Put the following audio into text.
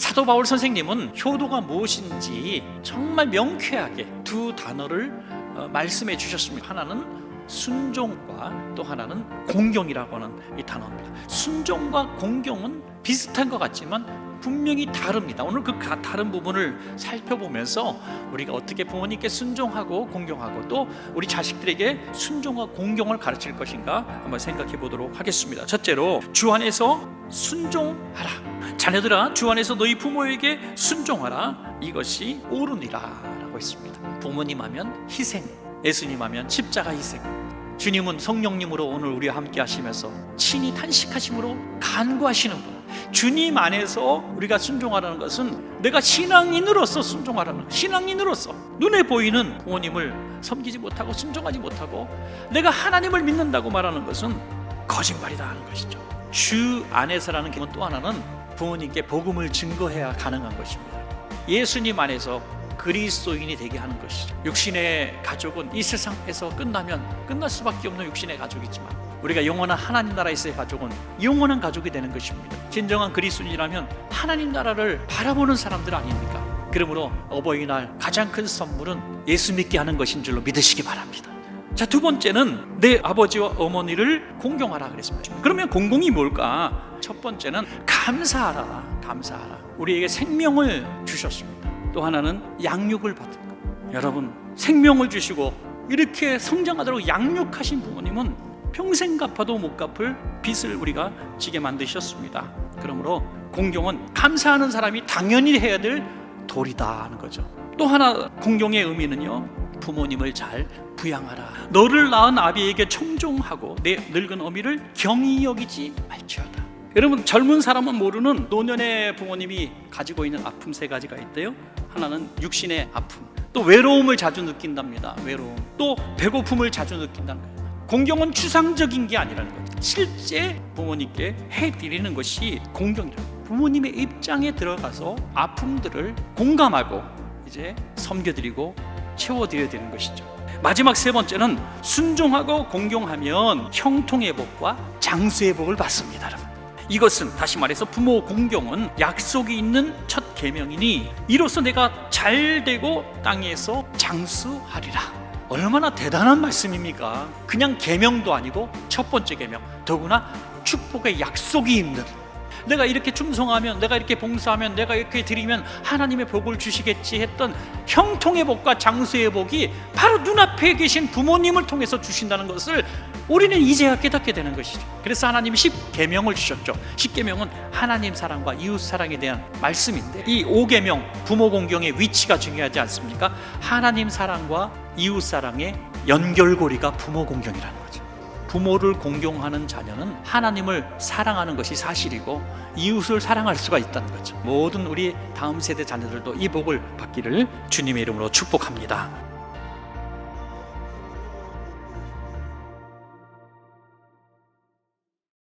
사도 바울 선생님은 효도가 무엇인지 정말 명쾌하게 두 단어를 어, 말씀해 주셨습니다. 하나는 순종과 또 하나는 공경이라고 하는 이 단어입니다. 순종과 공경은 비슷한 것 같지만 분명히 다릅니다. 오늘 그 가- 다른 부분을 살펴보면서 우리가 어떻게 부모님께 순종하고 공경하고 또 우리 자식들에게 순종과 공경을 가르칠 것인가 한번 생각해 보도록 하겠습니다. 첫째로 주 안에서 순종하라. 자녀들아 주 안에서 너희 부모에게 순종하라. 이것이 옳으니라라고 했습니다. 부모님 하면 희생, 예수님 하면 십자가 희생. 주님은 성령님으로 오늘 우리와 함께 하시면서 친히 탄식하심으로 간구하시는 분. 주님 안에서 우리가 순종하라는 것은 내가 신앙인으로서 순종하라는 것. 신앙인으로서 눈에 보이는 부모님을 섬기지 못하고 순종하지 못하고 내가 하나님을 믿는다고 말하는 것은 거짓말이다 하는 것이죠. 주 안에서라는 기본 또 하나는 부모님께 복음을 증거해야 가능한 것입니다. 예수님 안에서 그리스도인이 되게 하는 것이죠. 육신의 가족은 이 세상에서 끝나면 끝날 수밖에 없는 육신의 가족이지만 우리가 영원한 하나님 나라에서의 가족은 영원한 가족이 되는 것입니다. 진정한 그리스도인이라면 하나님 나라를 바라보는 사람들 아닙니까? 그러므로 어버이날 가장 큰 선물은 예수 믿게 하는 것인 줄로 믿으시기 바랍니다. 자, 두 번째는 내 아버지와 어머니를 공경하라 그랬습니다. 그러면 공공이 뭘까? 첫 번째는 감사하라. 감사하라. 우리에게 생명을 주셨습니다. 또 하나는 양육을 받은 것. 여러분, 생명을 주시고 이렇게 성장하도록 양육하신 부모님은 평생 갚아도 못 갚을 빚을 우리가 지게 만드셨습니다. 그러므로 공경은 감사하는 사람이 당연히 해야 될 도리다 하는 거죠. 또 하나 공경의 의미는요. 부모님을 잘 부양하라. 너를 낳은 아비에게 청종하고 내 늙은 어미를 경히 여기지 말지어다. 여러분 젊은 사람은 모르는 노년의 부모님이 가지고 있는 아픔 세 가지가 있대요. 하나는 육신의 아픔, 또 외로움을 자주 느낀답니다. 외로움, 또 배고픔을 자주 느낀다는 거예요. 공경은 추상적인 게 아니라는 거죠. 실제 부모님께 해드리는 것이 공경이라. 부모님의 입장에 들어가서 아픔들을 공감하고 이제 섬겨드리고 채워드려야 되는 것이죠. 마지막 세 번째는 순종하고 공경하면 형통의 복과 장수의 복을 받습니다. 여러분. 이것은 다시 말해서 부모 공경은 약속이 있는 첫 계명이니 이로써 내가 잘 되고 땅에서 장수하리라. 얼마나 대단한 말씀입니까? 그냥 계명도 아니고 첫 번째 계명. 더구나 축복의 약속이 있는 내가 이렇게 충성하면 내가 이렇게 봉사하면 내가 이렇게 드리면 하나님의 복을 주시겠지 했던 형통의 복과 장수의 복이 바로 눈앞에 계신 부모님을 통해서 주신다는 것을 우리는 이제야 깨닫게 되는 것이죠. 그래서 하나님이 십계명을 주셨죠. 십계명은 하나님 사랑과 이웃 사랑에 대한 말씀인데 이 오계명 부모 공경의 위치가 중요하지 않습니까? 하나님 사랑과 이웃 사랑의 연결고리가 부모 공경이라는 거죠. 부모를 공경하는 자녀는 하나님을 사랑하는 것이 사실이고 이웃을 사랑할 수가 있다는 거죠. 모든 우리 다음 세대 자녀들도 이 복을 받기를 주님의 이름으로 축복합니다.